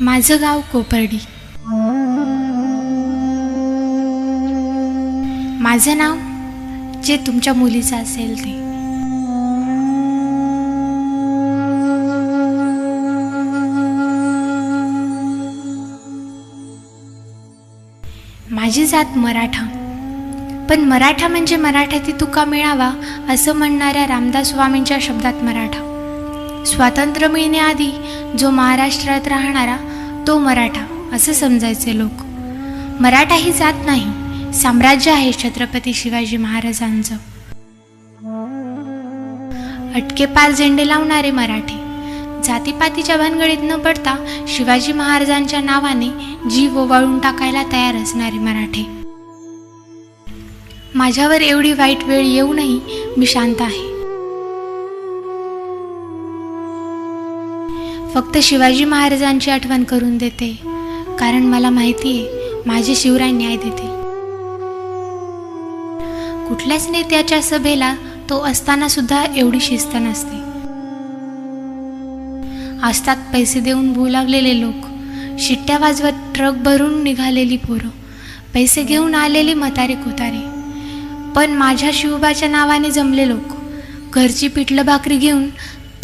माझं गाव कोपर्डी. माझं नाव जे तुमच्या मुलीचं असेल ते. माझी जात मराठा. पण मराठा म्हणजे मराठ्याती तुका मिळावा असं म्हणणाऱ्या रामदास स्वामींच्या शब्दात मराठा. स्वातंत्र्य मिळण्याआधी जो महाराष्ट्रात राहणारा तो मराठा असं समजायचे लोक. मराठा ही जात नाही साम्राज्य आहे छत्रपती शिवाजी महाराजांचं. अटकेपार झेंडे लावणारे मराठे जातीपातीच्या भानगडीत न पडता शिवाजी महाराजांच्या नावाने जीव ओवाळून टाकायला तयार असणारे मराठे. माझ्यावर एवढी वाईट वेळ येऊनही मी शांत आहे. फक्त शिवाजी महाराजांची आठवण करून देते. कारण मला माहिती आहे माझे शिवराय न्याय देतील. कुठल्याच नेत्याच्या सभेला तो असताना सुद्धा एवढी शिस्त नसते. असतात पैसे देऊन बोलावलेले लोक शिट्ट्या वाजवत ट्रक भरून निघालेली पोरं पैसे घेऊन आलेले मतारे कोतारे. पण माझ्या शिवबाच्या नावाने जमले लोक घरची पिठलं भाकरी घेऊन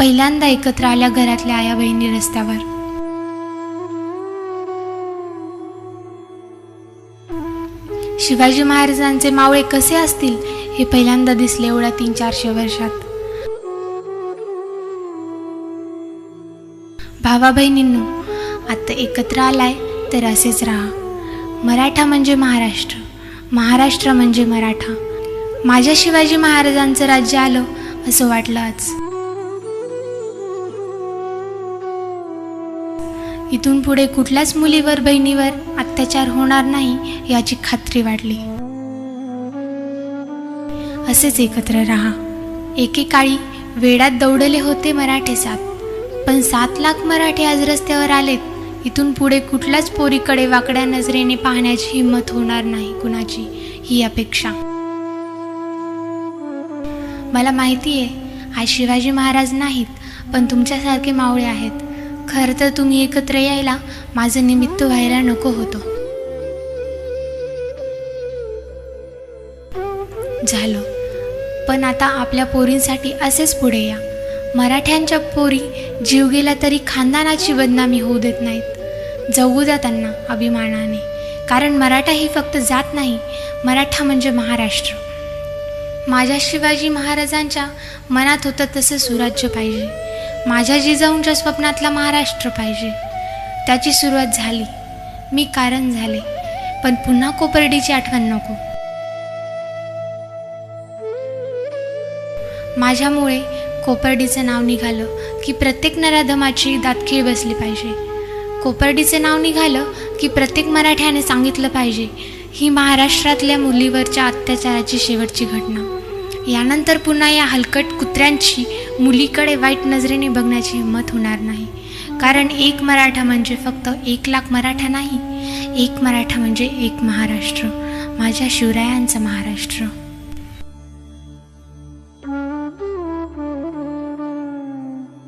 पहिल्यांदा एकत्र आल्या घरातल्या आया बहिणी रस्त्यावर. शिवाजी महाराजांचे मावळे कसे असतील हे पहिल्यांदा दिसले एवढ्या तीन चारशे वर्षात. भावा बहिणींनो आता एकत्र आलाय तर असेच राहा. मराठा म्हणजे महाराष्ट्र महाराष्ट्र म्हणजे मराठा. माझ्या शिवाजी महाराजांचं राज्य आलं असं वाटलं आज. इथून पुढे कुठल्याच मुलीवर बहिणीवर अत्याचार होणार नाही याची खात्री वाढली असेच एकत्र राहा. एकेकाळी वेडात दौडले होते मराठे सात. पण सात लाख मराठे आज रस्त्यावर आलेत. इथून पुढे कुठल्याच पोरीकडे वाकड्या नजरेने पाहण्याची हिंमत होणार नाही कुणाची ही अपेक्षा. मला माहिती आहे आज शिवाजी महाराज नाहीत पण तुमच्यासारखे मावळे आहेत. खरं तर तुम्ही एकत्र यायला माझं निमित्त व्हायला नको होतं. झालं. पण आता आपल्या पोरींसाठी असेच पुढे या. मराठ्यांच्या पोरी जीव गेला तरी खानदानाची बदनामी होऊ देत नाहीत. जगू द्या त्यांना अभिमानाने. कारण मराठा ही फक्त जात नाही मराठा म्हणजे महाराष्ट्र. माझ्या शिवाजी महाराजांच्या मनात होतं तसं सुराज्य पाहिजे. माझ्या जिजाऊंच्या स्वप्नातला महाराष्ट्र पाहिजे. त्याची सुरुवात झाली. मी कारण झाले. पण पुन्हा कोपर्डीची आठवण नको. माझ्यामुळे कोपर्डीचं नाव निघालं की प्रत्येक नराधमाची दातखीळ बसली पाहिजे. कोपर्डीचं नाव निघालं की प्रत्येक मराठ्याने सांगितलं पाहिजे ही महाराष्ट्रातल्या मुलीवरच्या अत्याचाराची शेवटची घटना. यानंतर पुन्हा या हलकट कुत्र्यांची मुलीकडे वाईट नजरेने बघण्याची हिंमत होणार नाही. कारण एक मराठा म्हणजे फक्त एक लाख मराठा नाही एक मराठा म्हणजे एक महाराष्ट्र माझ्या शिवरायांचा महाराष्ट्र.